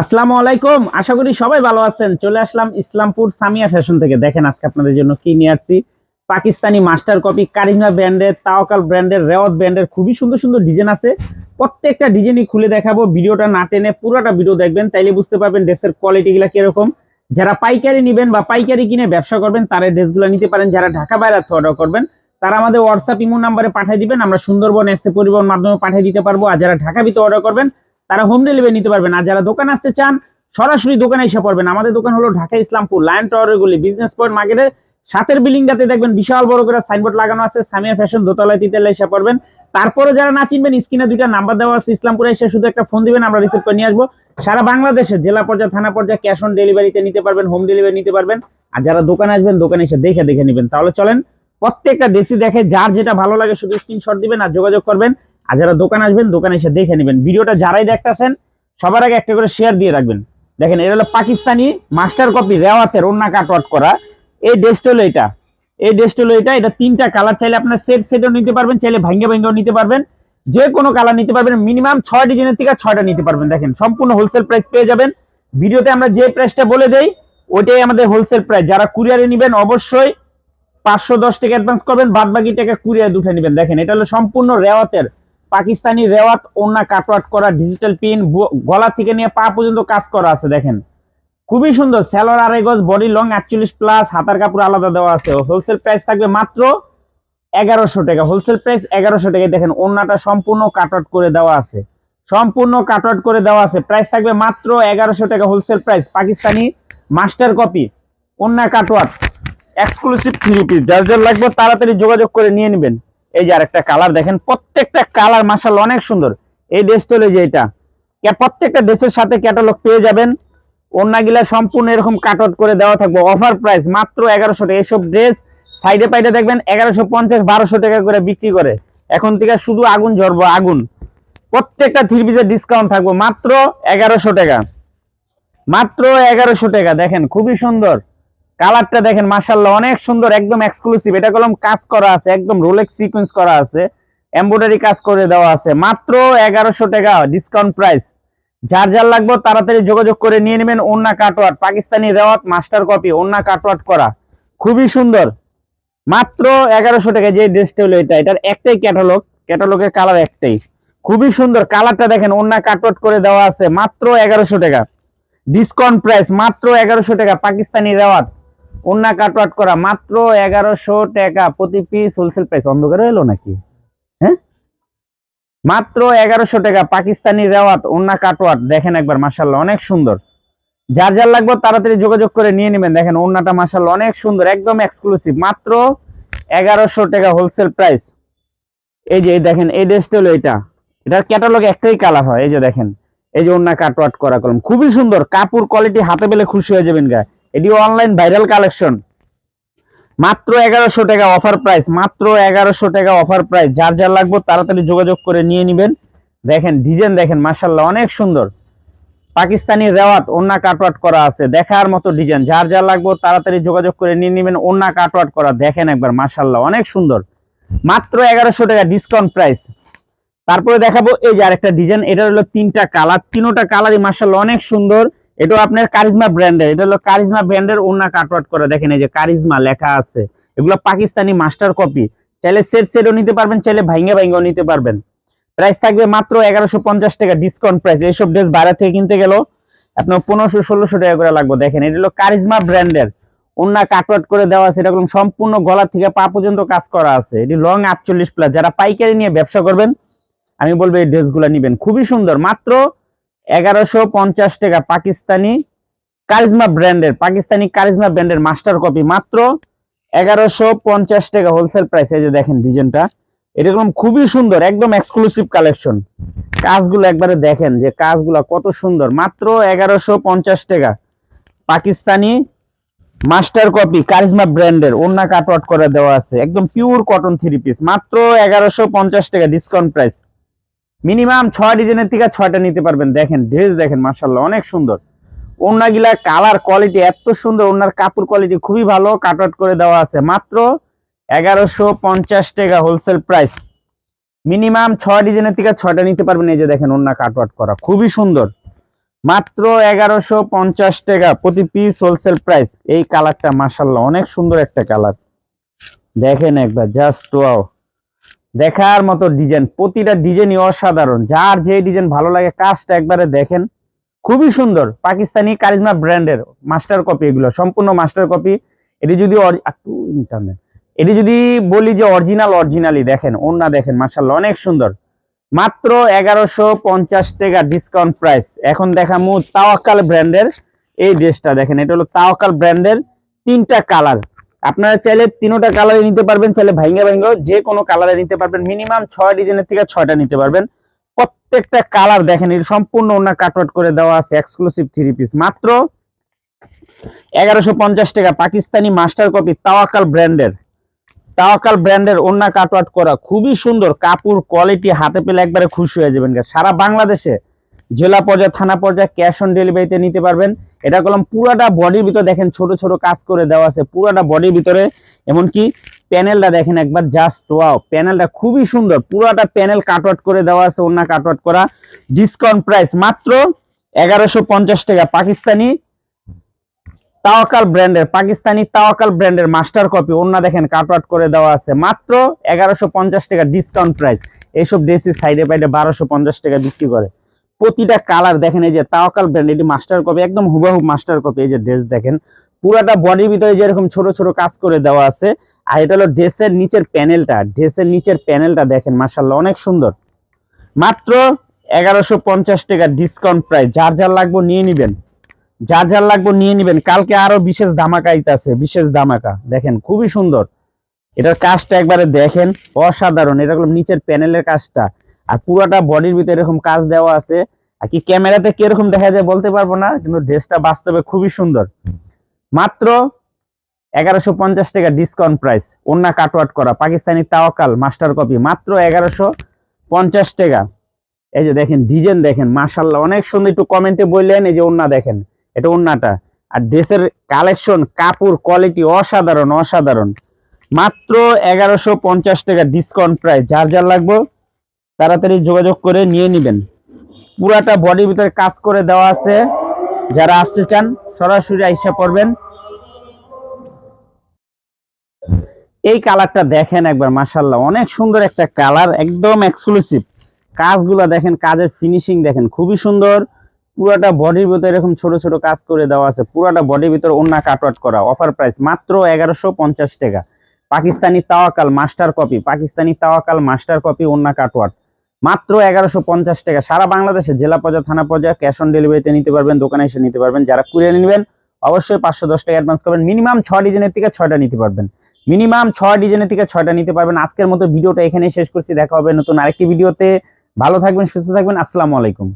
আসসালামু আলাইকুম। আশা করি সবাই ভালো আছেন। চলে আসলাম ইসলামপুর সামিয়া ফ্যাশন থেকে। দেখেন আজকে আপনাদের জন্য কি নিয়ে আসছি। পাকিস্তানি মাস্টার কপি কারিজমা ব্র্যান্ডের, তাওয়াকাল ব্র্যান্ডের, রেওয়াত ব্র্যান্ডের খুবই সুন্দর সুন্দর ডিজাইন আছে। প্রত্যেকটা ডিজাইনই খুলে দেখাবো। ভিডিওটা না টেনে পুরোটা ভিডিও দেখবেন, তাইলে বুঝতে পারবেন ড্রেসের কোয়ালিটিগুলো কীরকম। যারা পাইকারি নেবেন বা পাইকারি কিনে ব্যবসা করবেন, তারা ড্রেসগুলো নিতে পারেন। যারা ঢাকা বাইরে অর্ডার করবেন, তারা আমাদের হোয়াটসঅ্যাপ ইমো নাম্বারে পাঠিয়ে দিবেন। আমরা সুন্দরবন এসে পরিবহন মাধ্যমে পাঠিয়ে দিতে পারব। আর যারা ঢাকা ভিতরে অর্ডার করবেন তারা হোম ডেলিভারি নিতে পারবেন আর যারা দোকান আসতে চান, সরাসরি দোকানে এসে পড়বেন। আমাদের দোকান হলো ঢাকা ইসলামপুর লায়ন টাওয়ারের বিজনেস পয়েন্ট মার্কেটের সাতের বিল্ডিংটাতে দেখবেন বিশাল বড় করে সাইনবোর্ড লাগানো আছে সামিয়া ফ্যাশন দোতলায়, তিতালে এসে পড়বেন। তারপরে যারা না চিনবেন, স্ক্রিনে দুইটা নাম্বার দেওয়া আছে, ইসলামপুরে এসে শুধু একটা ফোন দিবেন, আমরা রিসিভ করে নিয়ে আসব। সারা বাংলাদেশে, জেলা পর্যায়ে, থানা পর্যায়ে ক্যাশ অন ডেলিভারিতে নিতে পারবেন হোম ডেলিভারি নিতে পারবেন। আর যারা দোকানে আসবেন, দোকানে এসে দেখে দেখে নেবেন। তাহলে চলেন, প্রত্যেকটা দেশি দেখে, যার যেটা ভালো লাগে, শুধু স্ক্রিনশট দিবেন আর যোগাযোগ করবেন। আর যারা দোকানে আসবেন, দোকানে এসে দেখে নেবেন। ভিডিওটা যারাই দেখতেছেন, সবার আগে একটা করে শেয়ার দিয়ে রাখবেন। দেখেন, এটা হলো পাকিস্তানি মাস্টার কপি রেওয়াতের ওন্না কাটওয়াট করা। এই ড্রেসটা হলো এটা। এই ড্রেসটা হলো এটা। এটা তিনটা কালার চাইলে আপনার সেট সেটও নিতে পারবেন, চাইলে ভাঙ্গে ভাঙ্গেও নিতে পারবেন। যে কোনো কালার নিতে পারবেন। মিনিমাম ছয় ডিজাইনের থেকে ছয়টা নিতে পারবেন। দেখেন, সম্পূর্ণ হোলসেল প্রাইস পেয়ে যাবেন। ভিডিওতে আমরা যে প্রাইসটা বলে দেই, ওইটাই আমাদের হোলসেল প্রাইস যারা কুরিয়ারে নেবেন, অবশ্যই পাঁচশো দশ টাকা অ্যাডভান্স করবেন। বাদ বাকি টাকা কুরিয়ার দুটো নেবেন। দেখেন, এটা হলো সম্পূর্ণ রেওয়াতের পাকিস্তানি রেওয়াত ওন্না কাটওয়াট করা ডিজিটাল পিন গলা থেকে নিয়ে পা পর্যন্ত কাজ করা আছে, দেখেন। খুবই সুন্দর স্যালোর আড়াই গজ বডি লং আটচল্লিশ প্লাস হাতার কাপড় আলাদা দেওয়া আছে। হোলসেল প্রাইস থাকবে মাত্র এগারোশো টাকা। হোলসেল প্রাইস এগারোশো টাকা দেখেন ওনাটা সম্পূর্ণ কাটআউট করে দেওয়া আছে। সম্পূর্ণ কাটআউট করে দেওয়া আছে। প্রাইস থাকবে মাত্র এগারোশো টাকা wholesale price Pakistani master copy ওন্না কাটওয়াট এক্সক্লুসিভ থ্রি পিস যার যার লাগবে, তাড়াতাড়ি যোগাযোগ করে নিয়ে নেবেন। এই যে আরেকটা কালার দেখেন, প্রত্যেকটা কালার মাসাল অনেক সুন্দর। এই ড্রেসটা হলো যে এটা। প্রত্যেকটা ড্রেসের সাথে ক্যাটালগ পেয়ে যাবেন। অন্যগুলা সম্পূর্ণ এরকম কাট আউট করে দেওয়া থাকবে। অফার প্রাইস মাত্র এগারোশো টাকা। এইসব ড্রেস সাইডে পাইডে দেখবেন, এগারোশো পঞ্চাশ, বারোশো টাকা করে বিক্রি করে। এখন থেকে শুধু আগুন ঝরবো আগুন। প্রত্যেকটা থ্রি পিসের ডিসকাউন্ট থাকবে মাত্র এগারোশো টাকা। মাত্র এগারোশো টাকা, দেখেন, খুবই সুন্দর। কালারটা দেখেন মাসাল্লাহ অনেক সুন্দর, একদম এক্সক্লুসিভ এটা কলম কাজ করা আছে, একদম রোলেক্স সিকোয়েন্স করা আছে। এমব্রয়ডারি কাজ করে দেওয়া আছে। মাত্র এগারোশো টাকা ডিসকাউন্ট প্রাইস যার যার লাগবে তাড়াতাড়ি যোগাযোগ করে নিয়ে নেবেন ওন্না কাটওয়াট পাকিস্তানি রেওয়াত মাস্টার কপি ওন্না কাটওয়াট করা। খুবই সুন্দর। মাত্র এগারোশো টাকা, যে ড্রেসটা হলো এটা। এটার একটাই ক্যাটালগ ক্যাটালগের কালার একটাই। খুবই সুন্দর। কালারটা দেখেন ওন্না কাটওয়াট করে দেওয়া আছে। মাত্র এগারোশো টাকা। ডিসকাউন্ট প্রাইস মাত্র এগারোশো টাকা, পাকিস্তানি রেওয়াত। ওন্না কাটওয়াট করা, মাত্র এগারোশো টাকা প্রতি পিস হোলসেল প্রাইস অন্ধকার এলো নাকি? হ্যাঁ? মাত্র এগারোশো টাকা পাকিস্তানি রেওয়াত ওন্না কাটওয়াট দেখেন একবার মাসাল্লাহ অনেক সুন্দর। যার যার লাগবে তাড়াতাড়ি যোগাযোগ করে নিয়ে নেবেন। দেখেন ওন্নাটা মাসাল্লাহ অনেক সুন্দর, একদম এক্সক্লুসিভ মাত্র এগারোশো টাকা হোলসেল প্রাইস এই যে দেখেন, এই ড্রেসটা হলো এটা। এটার ক্যাটালগে একটাই কালার হয়। এই যে, দেখেন, এই যে ওন্না কাটওয়াট করা কলম। খুবই সুন্দর। কাপড় কোয়ালিটি হাতে পেলে খুশি হয়ে যাবেন গা। এটি অনলাইন ভাইরাল কালেকশন মাত্র এগারোশো টাকা অফার প্রাইস মাত্র এগারোশো টাকা অফার প্রাইস যার যার লাগবে তাড়াতাড়ি যোগাযোগ করে নিয়ে নেবেন। দেখেন ডিজাইন দেখেন মার্শাল্লাহ অনেক সুন্দর। পাকিস্তানি রেওয়াত ওন্না কাটওয়াট করা আছে, দেখার মতো ডিজাইন যার যার লাগবে তাড়াতাড়ি যোগাযোগ করে নিয়ে নেবেন ওন্না কাটওয়াট করা, দেখেন একবার মার্শাল্লাহ অনেক সুন্দর। মাত্র এগারোশো টাকা ডিসকাউন্ট প্রাইস তারপরে দেখাবো, এই যে আরেকটা ডিজাইন এটা হলো তিনটা কালার তিনোটা কালারই মার্শাল্লাহ অনেক সুন্দর। এটা আপনার কারিজমা ব্র্যান্ডের এটা হলো কারিজমা ব্র্যান্ডের ওন্না কাটওয়াট করা। দেখেন এই যে কারিজমা লেখা আছে। এগুলো পাকিস্তানি মাস্টার কপি চাইলে সেট সেটও নিতে পারবেন, চাইলে ভাইঙ্গা ভাইঙ্গাও নিতে পারবেন। প্রাইস থাকবে মাত্র এগারোশো পঞ্চাশ টাকা ডিসকাউন্ট প্রাইস এইসব ড্রেস বাইরে থেকে কিনতে গেলেও আপনার পনেরোশো, ষোলোশো টাকা করে লাগবে। দেখেন, এটা হলো কারিজমা ব্র্যান্ডের ওন্না কাটওয়াট করে দেওয়া আছে, এটা সম্পূর্ণ গলা থেকে পা পর্যন্ত কাজ করা আছে। এটি লং আটচল্লিশ প্লাস যারা পাইকারি নিয়ে ব্যবসা করবেন, আমি বলব এই ড্রেসগুলো নিবেন। খুবই সুন্দর। মাত্র এগারোশো পঞ্চাশ টাকা পাকিস্তানি কারিজমা ব্র্যান্ডের, পাকিস্তানি কারিজমা ব্র্যান্ডের মাস্টার কপি মাত্র এগারোশো পঞ্চাশ টাকা হোলসেল প্রাইস। যে দেখেন ডিজাইনটা, এটা একদম খুবই সুন্দর, একদম এক্সক্লুসিভ কালেকশন কাজগুলো একবারে দেখেন যে কাজগুলো কত সুন্দর, মাত্র এগারোশো পঞ্চাশ টাকা পাকিস্তানি মাস্টার কপি কারিজমা ব্র্যান্ডের ওন্না কাটওয়াট করে দেওয়া আছে, একদম পিওর কটন থ্রি পিস মাত্র এগারোশো পঞ্চাশ টাকা ডিসকাউন্ট প্রাইস মিনিমাম ছয় ডিজাইনের থেকে ছয়টা নিতে পারবেন। দেখেন ড্রেস দেখেন মার্শাল্লাহ অনেক সুন্দর। ওন্নাগুলা কালার কোয়ালিটি এত সুন্দর ওনার কাপড় কোয়ালিটি খুবই ভালো কাট আউট করে দেওয়া আছে। মাত্র এগারোশো পঞ্চাশ টাকা হোলসেল প্রাইস মিনিমাম ছয় ডিজাইনের থেকে ছয়টা নিতে পারবেন। এই যে দেখেন ওন্না কাট আউট করা, খুবই সুন্দর। মাত্র এগারোশো পঞ্চাশ টাকা প্রতি পিস হোলসেল প্রাইস এই কালারটা মাসাল্লাহ অনেক সুন্দর একটা কালার দেখেন একবার জাস্ট ওয়াও দেখার মতো ডিজাইন প্রতিটা ডিজাইনই অসাধারণ। যার যে ডিজাইন ভালো লাগে, কাজটা একবারে দেখেন। খুবই সুন্দর, পাকিস্তানি কারিজমা ব্র্যান্ডের মাস্টার কপি এগুলো, সম্পূর্ণ মাস্টার কপি এটি যদি একটু internet। এটি যদি বলি যে অরিজিনাল অরিজিনালি দেখেন ওন্না দেখেন মাসাল্লাহ অনেক সুন্দর। মাত্র এগারোশো পঞ্চাশ টাকা ডিসকাউন্ট প্রাইস এখন দেখা দেখামু তাওয়াক্কাল ব্র্যান্ডের এই ড্রেসটা দেখেন, এটা হলো তাওয়াক্কাল ব্র্যান্ডের তিনটা কালার আপনারা চাইলে তিনোটা কালারে নিতে পারবেন, চাইলে ভাইঙ্গা ভাইঙ্গা যে কোনো কালারে নিতে পারবেন। মিনিমাম ছয় ডিজাইনের থেকে ছয়টা নিতে পারবেন। প্রত্যেকটা কালার দেখেন এর সম্পূর্ণ ওনার কাটওয়াট করে দেওয়া আছে এক্সক্লুসিভ থ্রি পিস মাত্র এগারোশো টাকা পাকিস্তানি মাস্টার কপি তাওয়াকাল ব্র্যান্ডের তাওয়াকাল ব্র্যান্ডের ওন্না কাটওয়াট করা। খুবই সুন্দর, কাপড় কোয়ালিটি হাতে পেলে একবারে খুশি হয়ে যাবেন সারা বাংলাদেশে জেলা পর্যায়ে, থানা পর্যায়ে ক্যাশ অন ডেলিভারিতে নিতে পারবেন। এটা কলম পুরাটা বডির ভিতরে দেখেন, ছোট ছোট কাজ করে দেওয়া আছে। পুরাটা বডির ভিতরে, এমনকি প্যানেলটা দেখেন একবার জাস্ট ওয়াও প্যানেলটা খুবই সুন্দর। পুরাটা প্যানেল কাটওয়াট করে দেওয়া আছে ওন্না কাটওয়াট করা। ডিসকাউন্ট প্রাইস মাত্র এগারোশো পঞ্চাশ টাকা। পাকিস্তানি তাওয়াকাল ব্র্যান্ডের, পাকিস্তানি তাওয়াকাল ব্র্যান্ডের মাস্টার কপি অন্য দেখেন কাটওয়াট করে দেওয়া আছে। মাত্র এগারোশো পঞ্চাশ টাকা ডিসকাউন্ট প্রাইস এইসব ড্রেসের সাইডে পাইডে বারোশো পঞ্চাশ টাকা বিক্রি করে। প্রতিটা কালার দেখেন, এই যে তাওয়াকাল ব্র্যান্ড এটি মাস্টার কপি একদম হুবাহু মাস্টার কপি এই যে ড্রেস দেখেন। পুরাটা বডির ভিতরে যেরকম ছোট ছোট কাজ করে দেওয়া আছে, আর এটা হলো ড্রেসের নিচের প্যানেলটা ড্রেসের নিচের প্যানেলটা দেখেন মার্শাল্লাহ অনেক সুন্দর। মাত্র এগারোশো পঞ্চাশ টাকা ডিসকাউন্ট প্রাইস যার যার লাগবে নিয়ে নিবেন। যার যার লাগবে নিয়ে নিবেন, কালকে আরও বিশেষ ধামাকা আছে, বিশেষ ধামাকা, দেখেন, খুবই সুন্দর। এটার কাজটা একবারে দেখেন, অসাধারণ, এটা হলো নিচের প্যানেলের কাজটা। আর পুরোটা বডির ভিতরে এরকম কাজ দেওয়া আছে। আর কি ক্যামেরাতে কীরকম দেখা যায় বলতে পারব না, কিন্তু ড্রেসটা বাস্তবে খুবই সুন্দর। মাত্র এগারোশো পঞ্চাশ টাকা ডিসকাউন্ট প্রাইস ওন্না কাটওয়াট করা, পাকিস্তানি তাওয়াকাল মাস্টার কপি মাত্র এগারোশো পঞ্চাশ টাকা। এই যে দেখেন ডিজাইন দেখেন মার্শাল্লাহ অনেক সুন্দর, একটু কমেন্টে বললেন, এই যে ওন্না দেখেন, এটা ওন্নাটা আর ড্রেসের কালেকশন কাপড় কোয়ালিটি অসাধারণ অসাধারণ। মাত্র এগারোশো পঞ্চাশ টাকা ডিসকাউন্ট প্রাইস যার যার লাগবে তাড়াতাড়ি যোগাযোগ করে নিয়ে নেবেন। পুরাটা বডির ভিতরে কাজ করে দেওয়া আছে। যারা আসতে চান, সরাসরি আইসা পড়বেন। এই কালারটা দেখেন একবার মাসাল্লাহ অনেক সুন্দর একটা কালার একদম এক্সক্লুসিভ কাজগুলো দেখেন, কাজের ফিনিশিং দেখেন, খুবই সুন্দর। পুরাটা বডির ভিতরে এরকম ছোট ছোট কাজ করে দেওয়া আছে। পুরাটা বডির ভিতরে ওন্না কাটওয়াট করা অফার প্রাইস মাত্র এগারোশো পঞ্চাশ টাকা। Pakistani Tawakkal master copy Pakistani Tawakkal master copy ওন্না কাটওয়াট মাত্র এগারোশো পঞ্চাশ টাকা। সারা বাংলাদেশে জেলা পর্যায়ে, থানা পর্যায়ে ক্যাশ অন ডেলিভারিতে নিতে পারবেন, দোকানে এসে নিতে পারবেন। যারা কুড়িয়ে নেবেন, অবশ্যই পাঁচশো দশ টাকা অ্যাডভান্স করবেন। মিনিমাম ছয় ডিজাইনের থেকে ছয়টা নিতে পারবেন। মিনিমাম ছয় ডিজাইনের থেকে ছয়টা নিতে পারবেন। আজকের মতো ভিডিওটা এখানে শেষ করছি। দেখা হবে নতুন আরেকটি ভিডিওতে। ভালো থাকবেন, সুস্থ থাকবেন। আসসালামু আলাইকুম।